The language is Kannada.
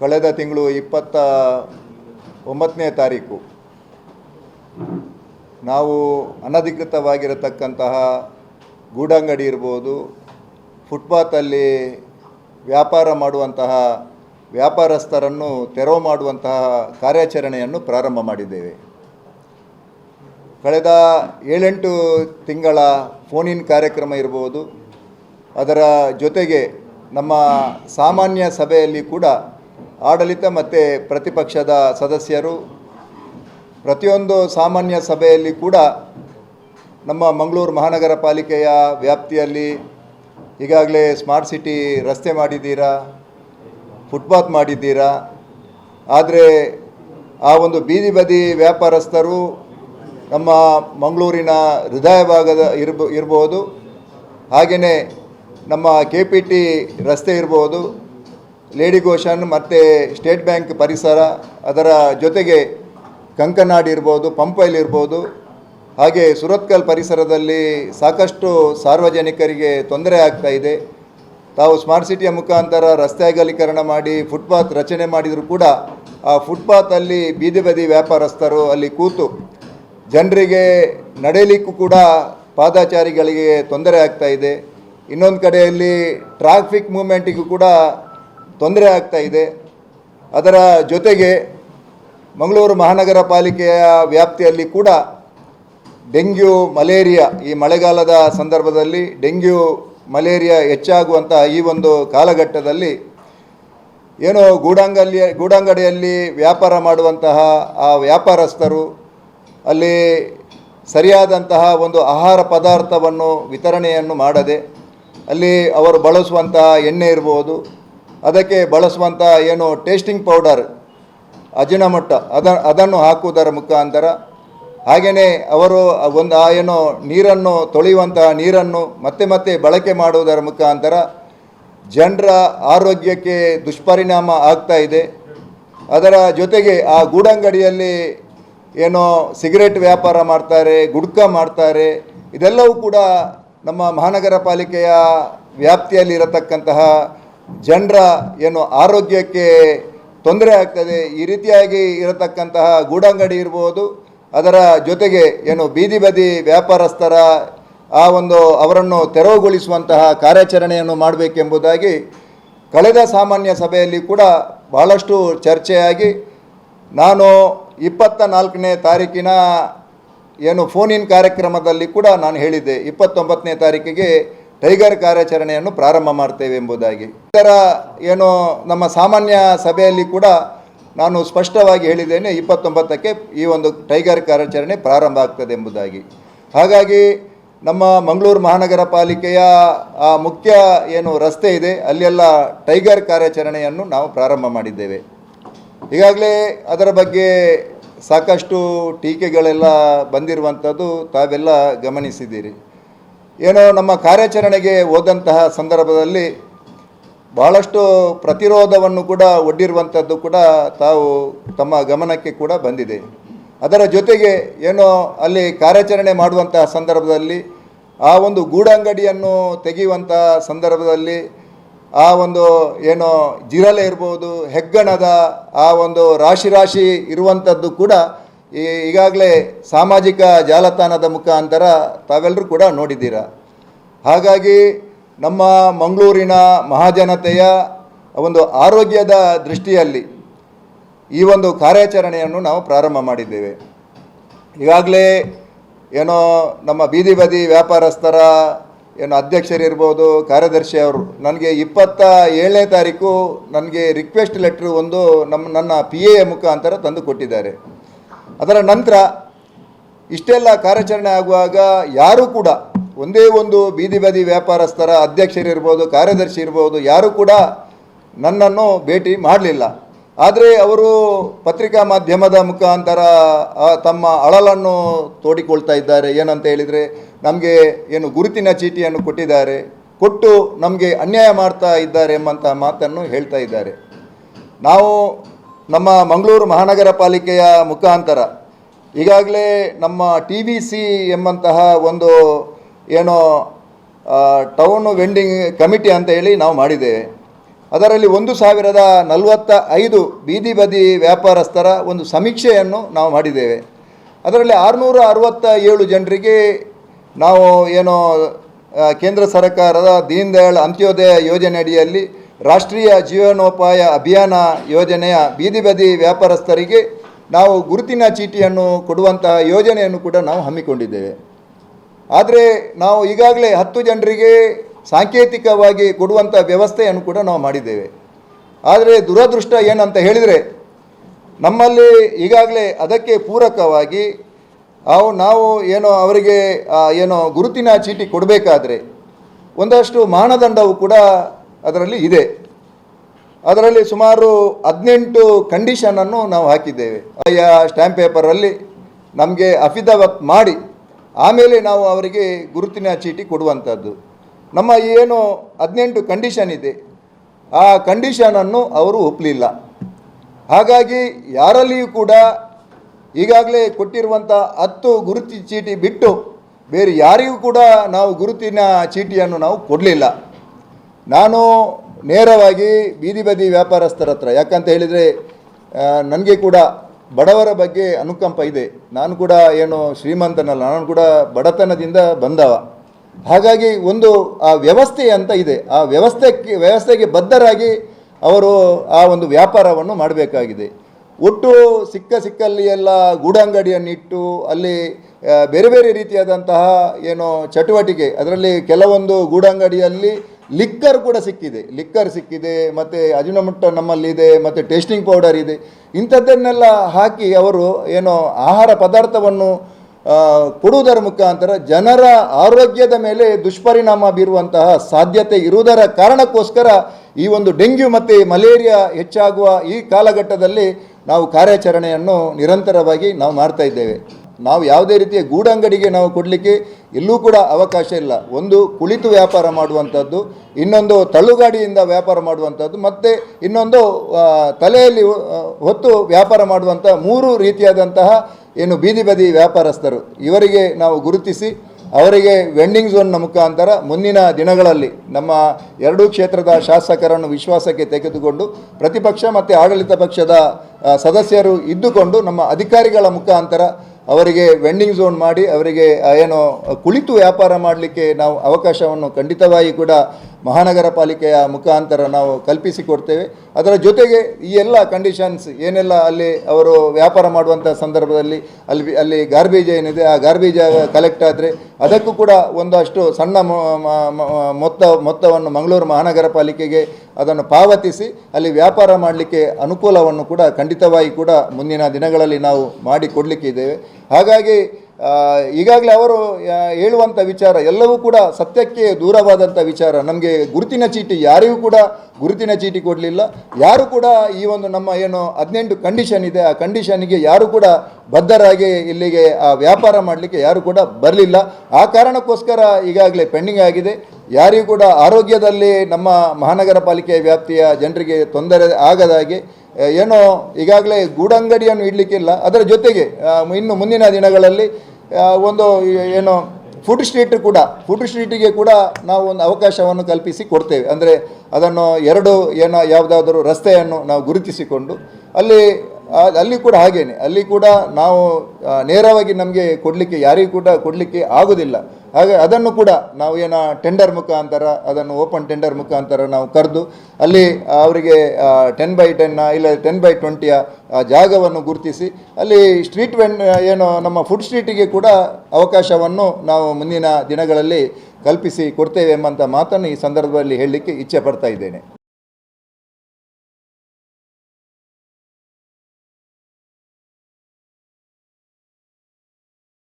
ಕಳೆದ ತಿಂಗಳು ಇಪ್ಪತ್ತ ಒಂಬತ್ತನೇ ತಾರೀಕು ನಾವು ಅನಧಿಕೃತವಾಗಿರತಕ್ಕಂತಹ ಗೂಡಂಗಡಿ ಇರ್ಬೋದು, ಫುಟ್ಪಾತಲ್ಲಿ ವ್ಯಾಪಾರ ಮಾಡುವಂತಹ ವ್ಯಾಪಾರಸ್ಥರನ್ನು ತೆರವು ಮಾಡುವಂತಹ ಕಾರ್ಯಾಚರಣೆಯನ್ನು ಪ್ರಾರಂಭ ಮಾಡಿದ್ದೇವೆ. ಕಳೆದ ಏಳೆಂಟು ತಿಂಗಳ ಫೋನಿನ್ ಕಾರ್ಯಕ್ರಮ ಇರ್ಬೋದು, ಅದರ ಜೊತೆಗೆ ನಮ್ಮ ಸಾಮಾನ್ಯ ಸಭೆಯಲ್ಲಿ ಕೂಡ ಆಡಳಿತ ಮತ್ತು ಪ್ರತಿಪಕ್ಷದ ಸದಸ್ಯರು, ಪ್ರತಿಯೊಂದು ಸಾಮಾನ್ಯ ಸಭೆಯಲ್ಲಿ ಕೂಡ ನಮ್ಮ ಮಂಗಳೂರು ಮಹಾನಗರ ಪಾಲಿಕೆಯ ವ್ಯಾಪ್ತಿಯಲ್ಲಿ ಈಗಾಗಲೇ ಸ್ಮಾರ್ಟ್ ಸಿಟಿ ರಸ್ತೆ ಮಾಡಿದ್ದೀರಾ, ಫುಟ್ಪಾತ್ ಮಾಡಿದ್ದೀರಾ, ಆದರೆ ಆ ಒಂದು ಬೀದಿ ಬದಿ ವ್ಯಾಪಾರಸ್ಥರು ನಮ್ಮ ಮಂಗಳೂರಿನ ಹೃದಯ ಭಾಗದ ಇರ್ಬ, ಇರ್ಬೋದು ಹಾಗೆಯೇ ನಮ್ಮ ಕೆ ಪಿ ಟಿ ರಸ್ತೆ ಇರ್ಬೋದು ಲೇಡಿ ಗೋಶನ್ ಮತ್ತು ಸ್ಟೇಟ್ ಬ್ಯಾಂಕ್ ಪರಿಸರ ಅದರ ಜೊತೆಗೆ ಕಂಕನಾಡ್ ಇರ್ಬೋದು ಪಂಪೈಲ್ ಇರ್ಬೋದು, ಹಾಗೆ ಸುರತ್ಕಲ್ ಪರಿಸರದಲ್ಲಿ ಸಾಕಷ್ಟು ಸಾರ್ವಜನಿಕರಿಗೆ ತೊಂದರೆ ಆಗ್ತಾ ಇದೆ. ತಾವು ಸ್ಮಾರ್ಟ್ ಸಿಟಿಯ ಮುಖಾಂತರ ರಸ್ತೆ ಅಗಲೀಕರಣ ಮಾಡಿ ಫುಟ್ಪಾತ್ ರಚನೆ ಮಾಡಿದರೂ ಕೂಡ ಆ ಫುಟ್ಪಾತಲ್ಲಿ ಬೀದಿ ಬದಿ ವ್ಯಾಪಾರಸ್ಥರು ಅಲ್ಲಿ ಕೂತು ಜನರಿಗೆ ನಡೆಯಲಿಕ್ಕೂ ಕೂಡ ಪಾದಾಚಾರಿಗಳಿಗೆ ತೊಂದರೆ ಆಗ್ತಾ ಇದೆ. ಇನ್ನೊಂದು ಕಡೆಯಲ್ಲಿ ಟ್ರಾಫಿಕ್ ಮೂಮೆಂಟಿಗೂ ಕೂಡ ತೊಂದರೆ ಆಗ್ತಾ ಇದೆ. ಅದರ ಜೊತೆಗೆ ಮಂಗಳೂರು ಮಹಾನಗರ ಪಾಲಿಕೆಯ ವ್ಯಾಪ್ತಿಯಲ್ಲಿ ಕೂಡ ಡೆಂಗ್ಯೂ, ಮಲೇರಿಯಾ ಈ ಮಳೆಗಾಲದ ಸಂದರ್ಭದಲ್ಲಿ ಡೆಂಗ್ಯೂ, ಮಲೇರಿಯಾ ಹೆಚ್ಚಾಗುವಂತಹ ಈ ಒಂದು ಕಾಲಘಟ್ಟದಲ್ಲಿ ಏನೋ ಗೂಡಾಂಗಲ್ಲಿ, ಗೂಡಂಗಡಿಯಲ್ಲಿ ವ್ಯಾಪಾರ ಮಾಡುವಂತಹ ಆ ವ್ಯಾಪಾರಸ್ಥರು ಅಲ್ಲಿ ಸರಿಯಾದಂತಹ ಒಂದು ಆಹಾರ ಪದಾರ್ಥವನ್ನು ವಿತರಣೆಯನ್ನು ಮಾಡದೆ ಅಲ್ಲಿ ಅವರು ಬಳಸುವಂತಹ ಎಣ್ಣೆ ಇರ್ಬೋದು ಅದಕ್ಕೆ ಬಳಸುವಂಥ ಏನು ಟೇಸ್ಟಿಂಗ್ ಪೌಡರ್ ಅಜಿನಮಟ್ಟ ಅದ, ಅದನ್ನು ಹಾಕುವುದರ ಮುಖಾಂತರ, ಹಾಗೆಯೇ ಅವರು ಒಂದು ಆ ಏನು ನೀರನ್ನು ತೊಳೆಯುವಂತಹ ನೀರನ್ನು ಮತ್ತೆ ಮತ್ತೆ ಬಳಕೆ ಮಾಡುವುದರ ಮುಖಾಂತರ ಜನರ ಆರೋಗ್ಯಕ್ಕೆ ದುಷ್ಪರಿಣಾಮ ಆಗ್ತಾ ಇದೆ. ಅದರ ಜೊತೆಗೆ ಆ ಗೂಡಂಗಡಿಯಲ್ಲಿ ಏನೋ ಸಿಗರೇಟ್ ವ್ಯಾಪಾರ ಮಾಡ್ತಾರೆ, ಗುಡ್ಕ ಮಾಡ್ತಾರೆ, ಇದೆಲ್ಲವೂ ಕೂಡ ನಮ್ಮ ಮಹಾನಗರ ಪಾಲಿಕೆಯ ವ್ಯಾಪ್ತಿಯಲ್ಲಿ ಇರತಕ್ಕಂತಹ ಜನರ ಏನು ಆರೋಗ್ಯಕ್ಕೆ ತೊಂದರೆ ಆಗ್ತದೆ, ಈ ರೀತಿಯಾಗಿ ಇರತಕ್ಕಂತಹ ಗೂಡಂಗಡಿ ಇರ್ಬೋದು, ಅದರ ಜೊತೆಗೆ ಏನು ಬೀದಿ ಬದಿ ವ್ಯಾಪಾರಸ್ಥರ ಆ ಒಂದು ಅವರನ್ನು ತೆರವುಗೊಳಿಸುವಂತಹ ಕಾರ್ಯಾಚರಣೆಯನ್ನು ಮಾಡಬೇಕೆಂಬುದಾಗಿ ಕಳೆದ ಸಾಮಾನ್ಯ ಸಭೆಯಲ್ಲಿ ಕೂಡ ಬಹಳಷ್ಟು ಚರ್ಚೆಯಾಗಿ, ನಾನು ಇಪ್ಪತ್ತ ನಾಲ್ಕನೇ ತಾರೀಕಿನ ಏನು ಫೋನ್ ಇನ್ ಕಾರ್ಯಕ್ರಮದಲ್ಲಿ ಕೂಡ ನಾನು ಹೇಳಿದ್ದೆ. ಇಪ್ಪತ್ತೊಂಬತ್ತನೇ ತಾರೀಕಿಗೆ ಟೈಗರ್ ಕಾರ್ಯಾಚರಣೆಯನ್ನು ಪ್ರಾರಂಭ ಮಾಡ್ತೇವೆ ಎಂಬುದಾಗಿ. ಇತರ ಏನು ನಮ್ಮ ಸಾಮಾನ್ಯ ಸಭೆಯಲ್ಲಿ ಕೂಡ ನಾನು ಸ್ಪಷ್ಟವಾಗಿ ಹೇಳಿದ್ದೇನೆ, ಇಪ್ಪತ್ತೊಂಬತ್ತಕ್ಕೆ ಈ ಒಂದು ಟೈಗರ್ ಕಾರ್ಯಾಚರಣೆ ಪ್ರಾರಂಭ ಆಗ್ತದೆ ಎಂಬುದಾಗಿ. ಹಾಗಾಗಿ ನಮ್ಮ ಮಂಗಳೂರು ಮಹಾನಗರ ಪಾಲಿಕೆಯ ಆ ಮುಖ್ಯ ಏನು ರಸ್ತೆ ಇದೆ, ಅಲ್ಲೆಲ್ಲ ಟೈಗರ್ ಕಾರ್ಯಾಚರಣೆಯನ್ನು ನಾವು ಪ್ರಾರಂಭ ಮಾಡಿದ್ದೇವೆ. ಈಗಾಗಲೇ ಅದರ ಬಗ್ಗೆ ಸಾಕಷ್ಟು ಟೀಕೆಗಳೆಲ್ಲ ಬಂದಿರುವಂಥದ್ದು ತಾವೆಲ್ಲ ಗಮನಿಸಿದ್ದೀರಿ. ಏನೋ ನಮ್ಮ ಕಾರ್ಯಾಚರಣೆಗೆ ಹೋದಂತಹ ಸಂದರ್ಭದಲ್ಲಿ ಬಹಳಷ್ಟು ಪ್ರತಿರೋಧವನ್ನು ಕೂಡ ಒಡ್ಡಿರುವಂಥದ್ದು ಕೂಡ ತಾವು ತಮ್ಮ ಗಮನಕ್ಕೆ ಕೂಡ ಬಂದಿದೆ. ಅದರ ಜೊತೆಗೆ ಏನೋ ಅಲ್ಲಿ ಕಾರ್ಯಾಚರಣೆ ಮಾಡುವಂತಹ ಸಂದರ್ಭದಲ್ಲಿ ಆ ಒಂದು ಗೂಡಂಗಡಿಯನ್ನು ತೆಗೆಯುವಂಥ ಸಂದರ್ಭದಲ್ಲಿ ಆ ಒಂದು ಏನೋ ಜಿರಲೆ ಇರ್ಬೋದು, ಹೆಗ್ಗಣದ ಆ ಒಂದು ರಾಶಿ ರಾಶಿ ಇರುವಂಥದ್ದು ಕೂಡ ಈಗಾಗಲೇ ಸಾಮಾಜಿಕ ಜಾಲತಾಣದ ಮುಖಾಂತರ ತಾವೆಲ್ಲರೂ ಕೂಡ ನೋಡಿದ್ದೀರ? ಹಾಗಾಗಿ ನಮ್ಮ ಮಂಗಳೂರಿನ ಮಹಾಜನತೆಯ ಒಂದು ಆರೋಗ್ಯದ ದೃಷ್ಟಿಯಲ್ಲಿ ಈ ಒಂದು ಕಾರ್ಯಾಚರಣೆಯನ್ನು ನಾವು ಪ್ರಾರಂಭ ಮಾಡಿದ್ದೇವೆ. ಈಗಾಗಲೇ ಏನೋ ನಮ್ಮ ಬೀದಿ ಬದಿ ವ್ಯಾಪಾರಸ್ಥರ ಏನು ಅಧ್ಯಕ್ಷರಿರ್ಬೋದು, ಕಾರ್ಯದರ್ಶಿ ಅವರು ನನಗೆ ಇಪ್ಪತ್ತ ಏಳನೇ ತಾರೀಕು ನನಗೆ ರಿಕ್ವೆಸ್ಟ್ ಲೆಟ್ರ್ ಒಂದು ನಮ್ಮ ನನ್ನ ಪಿ ಎ ಮುಖಾಂತರ ತಂದು ಕೊಟ್ಟಿದ್ದಾರೆ. ಅದರ ನಂತರ ಇಷ್ಟೆಲ್ಲ ಕಾರ್ಯಾಚರಣೆ ಆಗುವಾಗ ಯಾರೂ ಕೂಡ ಒಂದೇ ಒಂದು ಬೀದಿ ಬದಿ ವ್ಯಾಪಾರಸ್ಥರ ಅಧ್ಯಕ್ಷರಿರ್ಬೋದು, ಕಾರ್ಯದರ್ಶಿ ಇರ್ಬೋದು, ಯಾರೂ ಕೂಡ ನನ್ನನ್ನು ಭೇಟಿ ಮಾಡಲಿಲ್ಲ. ಆದರೆ ಅವರು ಪತ್ರಿಕಾ ಮಾಧ್ಯಮದ ಮುಖಾಂತರ ತಮ್ಮ ಅಳಲನ್ನು ತೋಡಿಕೊಳ್ತಾ ಇದ್ದಾರೆ. ಏನಂತ ಹೇಳಿದರೆ, ನಮಗೆ ಏನು ಗುರುತಿನ ಚೀಟಿಯನ್ನು ಕೊಟ್ಟಿದ್ದಾರೆ. ಕೊಟ್ಟು ನಮಗೆ ಅನ್ಯಾಯ ಮಾಡ್ತಾ ಇದ್ದಾರೆ ಎಂಬಂತಹ ಮಾತನ್ನು ಹೇಳ್ತಾ ಇದ್ದಾರೆ. ನಾವು ನಮ್ಮ ಮಂಗಳೂರು ಮಹಾನಗರ ಪಾಲಿಕೆಯ ಮುಖಾಂತರ ಈಗಾಗಲೇ ನಮ್ಮ ಟಿ ವಿ ಸಿ ಎಂಬಂತಹ ಒಂದು ಏನೋ ಟೌನ್ ವೆಂಡಿಂಗ್ ಕಮಿಟಿ ಅಂತ ಹೇಳಿ ನಾವು ಮಾಡಿದ್ದೇವೆ ಅದರಲ್ಲಿ ಒಂದು ಸಾವಿರದ ನಲವತ್ತ ಐದು ಬೀದಿ ಬದಿ ವ್ಯಾಪಾರಸ್ಥರ ಒಂದು ಸಮೀಕ್ಷೆಯನ್ನು ನಾವು ಮಾಡಿದ್ದೇವೆ. ಅದರಲ್ಲಿ ಆರುನೂರ ಅರವತ್ತ ಏಳು ಜನರಿಗೆ ನಾವು ಏನೋ ಕೇಂದ್ರ ಸರ್ಕಾರದ ದೀನ್ ದಯಾಳ್ ಅಂತ್ಯೋದಯ ಯೋಜನೆ ಅಡಿಯಲ್ಲಿ ರಾಷ್ಟ್ರೀಯ ಜೀವನೋಪಾಯ ಅಭಿಯಾನ ಯೋಜನೆಯ ಬೀದಿ ಬದಿ ವ್ಯಾಪಾರಸ್ಥರಿಗೆ ನಾವು ಗುರುತಿನ ಚೀಟಿಯನ್ನು ಕೊಡುವಂತಹ ಯೋಜನೆಯನ್ನು ಕೂಡ ನಾವು ಹಮ್ಮಿಕೊಂಡಿದ್ದೇವೆ. ಆದರೆ ನಾವು ಈಗಾಗಲೇ ಹತ್ತು ಜನರಿಗೆ ಸಾಂಕೇತಿಕವಾಗಿ ಕೊಡುವಂಥ ವ್ಯವಸ್ಥೆಯನ್ನು ಕೂಡ ನಾವು ಮಾಡಿದ್ದೇವೆ. ಆದರೆ ದುರದೃಷ್ಟ ಏನಂತ ಹೇಳಿದರೆ, ನಮ್ಮಲ್ಲಿ ಈಗಾಗಲೇ ಅದಕ್ಕೆ ಪೂರಕವಾಗಿ ಅವು ನಾವು ಏನೋ ಅವರಿಗೆ ಏನೋ ಗುರುತಿನ ಚೀಟಿ ಕೊಡಬೇಕಾದ್ರೆ ಒಂದಷ್ಟು ಮಾನದಂಡವು ಕೂಡ ಅದರಲ್ಲಿ ಇದೆ. ಅದರಲ್ಲಿ ಸುಮಾರು ಹದಿನೆಂಟು ಕಂಡೀಷನನ್ನು ನಾವು ಹಾಕಿದ್ದೇವೆ. ಆಯಾ ಸ್ಟ್ಯಾಂಪ್ ಪೇಪರಲ್ಲಿ ನಮಗೆ ಅಫಿದವತ್ ಮಾಡಿ, ಆಮೇಲೆ ನಾವು ಅವರಿಗೆ ಗುರುತಿನ ಚೀಟಿ ಕೊಡುವಂಥದ್ದು ನಮ್ಮ ಏನು ಹದಿನೆಂಟು ಕಂಡೀಷನ್ ಇದೆ, ಆ ಕಂಡೀಷನನ್ನು ಅವರು ಒಪ್ಪಲಿಲ್ಲ ಹಾಗಾಗಿ ಯಾರಲ್ಲಿಯೂ ಕೂಡ ಈಗಾಗಲೇ ಕೊಟ್ಟಿರುವಂಥ ಹತ್ತು ಗುರುತಿ ಚೀಟಿ ಬಿಟ್ಟು, ಬೇರೆ ಯಾರಿಗೂ ಕೂಡ ನಾವು ಗುರುತಿನ ಚೀಟಿಯನ್ನು ನಾವು ಕೊಡಲಿಲ್ಲ. ನಾನು ನೇರವಾಗಿ ಬೀದಿ ಬದಿ ವ್ಯಾಪಾರಸ್ಥರ ಹತ್ರ, ಯಾಕಂತ ಹೇಳಿದರೆ ನನಗೆ ಕೂಡ ಬಡವರ ಬಗ್ಗೆ ಅನುಕಂಪ ಇದೆ. ನಾನು ಕೂಡ ಏನು ಶ್ರೀಮಂತನಲ್ಲ, ನಾನು ಕೂಡ ಬಡತನದಿಂದ ಬಂದವ. ಹಾಗಾಗಿ ಒಂದು ಆ ವ್ಯವಸ್ಥೆ ಅಂತ ಇದೆ. ಆ ವ್ಯವಸ್ಥೆಗೆ ವ್ಯವಸ್ಥೆಗೆ ಬದ್ಧರಾಗಿ ಅವರು ಆ ಒಂದು ವ್ಯಾಪಾರವನ್ನು ಮಾಡಬೇಕಾಗಿದೆ. ಒಟ್ಟು ಸಿಕ್ಕ ಸಿಕ್ಕಲ್ಲಿ ಎಲ್ಲ ಗೂಡಂಗಡಿಯನ್ನಿಟ್ಟು ಅಲ್ಲಿ ಬೇರೆ ಬೇರೆ ರೀತಿಯಾದಂತಹ, ಏನು ಚಟುವಟಿಕೆ, ಅದರಲ್ಲಿ ಕೆಲವೊಂದು ಗೂಡಂಗಡಿಯಲ್ಲಿ ಲಿಕ್ಕರ್ ಕೂಡ ಸಿಕ್ಕಿದೆ. ಲಿಕ್ಕರ್ ಸಿಕ್ಕಿದೆ, ಮತ್ತು ನಮ್ಮಲ್ಲಿ ನಮ್ಮಲ್ಲಿದೆ, ಮತ್ತು ಟೇಸ್ಟಿಂಗ್ ಪೌಡರ್ ಇದೆ. ಇಂಥದ್ದನ್ನೆಲ್ಲ ಹಾಕಿ ಅವರು ಏನೋ ಆಹಾರ ಪದಾರ್ಥವನ್ನು ಕೊಡುವುದರ ಮುಖಾಂತರ ಜನರ ಆರೋಗ್ಯದ ಮೇಲೆ ದುಷ್ಪರಿಣಾಮ ಬೀರುವಂತಹ ಸಾಧ್ಯತೆ ಇರುವುದರ ಕಾರಣಕ್ಕೋಸ್ಕರ ಈ ಒಂದು ಡೆಂಗ್ಯೂ ಮತ್ತು ಮಲೇರಿಯಾ ಹೆಚ್ಚಾಗುವ ಈ ಕಾಲಘಟ್ಟದಲ್ಲಿ ನಾವು ಕಾರ್ಯಾಚರಣೆಯನ್ನು ನಿರಂತರವಾಗಿ ನಾವು ಮಾಡ್ತಾ ಇದ್ದೇವೆ. ನಾವು ಯಾವುದೇ ರೀತಿಯ ಗೂಡಂಗಡಿಗೆ ನಾವು ಕೊಡಲಿಕ್ಕೆ ಎಲ್ಲೂ ಕೂಡ ಅವಕಾಶ ಇಲ್ಲ. ಒಂದು ಕುಳಿತು ವ್ಯಾಪಾರ ಮಾಡುವಂಥದ್ದು, ಇನ್ನೊಂದು ತಳ್ಳುಗಾಡಿಯಿಂದ ವ್ಯಾಪಾರ ಮಾಡುವಂಥದ್ದು, ಮತ್ತು ಇನ್ನೊಂದು ತಲೆಯಲ್ಲಿ ಹೊತ್ತು ವ್ಯಾಪಾರ ಮಾಡುವಂಥ ಮೂರು ರೀತಿಯಾದಂತಹ ಏನು ಬೀದಿ ಬದಿ ವ್ಯಾಪಾರಸ್ಥರು. ಇವರಿಗೆ ನಾವು ಗುರುತಿಸಿ, ಅವರಿಗೆ ವೆಂಡಿಂಗ್ ಝೋನ್ನ ಮುಖಾಂತರ ಮುಂದಿನ ದಿನಗಳಲ್ಲಿ ನಮ್ಮ ಎರಡೂ ಕ್ಷೇತ್ರದ ಶಾಸಕರನ್ನು ವಿಶ್ವಾಸಕ್ಕೆ ತೆಗೆದುಕೊಂಡು, ಪ್ರತಿಪಕ್ಷ ಮತ್ತು ಆಡಳಿತ ಪಕ್ಷದ ಸದಸ್ಯರು ಇದ್ದುಕೊಂಡು ನಮ್ಮ ಅಧಿಕಾರಿಗಳ ಮುಖಾಂತರ ಅವರಿಗೆ ವೆಂಡಿಂಗ್ ಝೋನ್ ಮಾಡಿ ಅವರಿಗೆ ಏನೋ ಕುಳಿತು ವ್ಯಾಪಾರ ಮಾಡಲಿಕ್ಕೆ ನಾವು ಅವಕಾಶವನ್ನು ಖಂಡಿತವಾಗಿ ಕೂಡ ಮಹಾನಗರ ಪಾಲಿಕೆಯ ಮುಖಾಂತರ ನಾವು ಕಲ್ಪಿಸಿಕೊಡ್ತೇವೆ ಅದರ ಜೊತೆಗೆ ಈ ಎಲ್ಲ ಕಂಡೀಷನ್ಸ್ ಏನೆಲ್ಲ ಅಲ್ಲಿ ಅವರು ವ್ಯಾಪಾರ ಮಾಡುವಂಥ ಸಂದರ್ಭದಲ್ಲಿ ಅಲ್ಲಿ ಅಲ್ಲಿ ಗಾರ್ಬೇಜ್ ಏನಿದೆ, ಆ ಗಾರ್ಬೇಜ್ ಕಲೆಕ್ಟ್ ಆದರೆ ಅದಕ್ಕೂ ಕೂಡ ಒಂದಷ್ಟು ಸಣ್ಣ ಮೊತ್ತ, ಮೊತ್ತವನ್ನು ಮಂಗಳೂರು ಮಹಾನಗರ ಪಾಲಿಕೆಗೆ ಅದನ್ನು ಪಾವತಿಸಿ ಅಲ್ಲಿ ವ್ಯಾಪಾರ ಮಾಡಲಿಕ್ಕೆ ಅನುಕೂಲವನ್ನು ಕೂಡ ಖಂಡಿತವಾಗಿ ಕೂಡ ಮುಂದಿನ ದಿನಗಳಲ್ಲಿ ನಾವು ಮಾಡಿಕೊಡಲಿಕ್ಕಿದ್ದೇವೆ ಕೊಡಲಿಕ್ಕೆ ಹಾಗಾಗಿ ಈಗಾಗಲೇ ಅವರು ಹೇಳುವಂಥ ವಿಚಾರ ಎಲ್ಲವೂ ಕೂಡ ಸತ್ಯಕ್ಕೆ ದೂರವಾದಂಥ ವಿಚಾರ. ನಮಗೆ ಗುರುತಿನ ಚೀಟಿ ಯಾರಿಗೂ ಕೂಡ ಗುರುತಿನ ಚೀಟಿ ಕೊಡಲಿಲ್ಲ. ಯಾರು ಕೂಡ ಈ ಒಂದು ನಮ್ಮ ಏನು ಹದಿನೆಂಟು ಕಂಡೀಷನ್ ಇದೆ, ಆ ಕಂಡೀಷನ್ಗೆ ಯಾರು ಕೂಡ ಬದ್ಧರಾಗಿ ಇಲ್ಲಿಗೆ, ಆ ವ್ಯಾಪಾರ ಮಾಡಲಿಕ್ಕೆ ಯಾರು ಕೂಡ ಬರಲಿಲ್ಲ. ಆ ಕಾರಣಕ್ಕೋಸ್ಕರ ಈಗಾಗಲೇ ಪೆಂಡಿಂಗ್ ಆಗಿದೆ. ಯಾರಿಗೂ ಕೂಡ ಆರೋಗ್ಯದಲ್ಲಿ ನಮ್ಮ ಮಹಾನಗರ ಪಾಲಿಕೆ ವ್ಯಾಪ್ತಿಯ ಜನರಿಗೆ ತೊಂದರೆ ಆಗದಾಗೆ ಏನೋ ಈಗಾಗಲೇ ಗೂಡಂಗಡಿಯನ್ನು ಇಡಲಿಕ್ಕಿಲ್ಲ. ಅದರ ಜೊತೆಗೆ ಇನ್ನು ಮುಂದಿನ ದಿನಗಳಲ್ಲಿ ಒಂದು ಏನು ಫುಡ್ ಸ್ಟ್ರೀಟ್ ಕೂಡ ಫುಡ್ ಸ್ಟ್ರೀಟಿಗೆ ಕೂಡ ನಾವು ಒಂದು ಅವಕಾಶವನ್ನು ಕಲ್ಪಿಸಿ ಕೊಡ್ತೇವೆ. ಅಂದರೆ ಅದನ್ನು ಎರಡು, ಏನೋ ಯಾವುದಾದರೂ ರಸ್ತೆಯನ್ನು ನಾವು ಗುರುತಿಸಿಕೊಂಡು, ಅಲ್ಲಿ ಅಲ್ಲಿ ಕೂಡ ಹಾಗೇನೆ. ಅಲ್ಲಿ ಕೂಡ ನಾವು ನೇರವಾಗಿ ನಮಗೆ ಕೊಡಲಿಕ್ಕೆ, ಯಾರಿಗೂ ಕೂಡ ಕೊಡಲಿಕ್ಕೆ ಆಗೋದಿಲ್ಲ. ಹಾಗೆ ಅದನ್ನು ಕೂಡ ನಾವು ಏನೋ ಟೆಂಡರ್ ಮುಖಾಂತರ, ಅದನ್ನು ಓಪನ್ ಟೆಂಡರ್ ಮುಖಾಂತರ ನಾವು ಕರೆದು, ಅಲ್ಲಿ ಅವರಿಗೆ ಟೆನ್ ಬೈ ಟೆನ್ನ ಇಲ್ಲ ಟೆನ್ ಬೈ ಟ್ವೆಂಟಿಯ ಜಾಗವನ್ನು ಗುರುತಿಸಿ, ಅಲ್ಲಿ ಸ್ಟ್ರೀಟ್ ವೆನ್ ಏನು ನಮ್ಮ ಫುಡ್ ಸ್ಟ್ರೀಟಿಗೆ ಕೂಡ ಅವಕಾಶವನ್ನು ನಾವು ಮುಂದಿನ ದಿನಗಳಲ್ಲಿ ಕಲ್ಪಿಸಿ ಕೊಡ್ತೇವೆ ಎಂಬಂಥ ಮಾತನ್ನು ಈ ಸಂದರ್ಭದಲ್ಲಿ ಹೇಳಲಿಕ್ಕೆ ಇಚ್ಛೆ ಪಡ್ತಾ ಇದ್ದೇನೆ.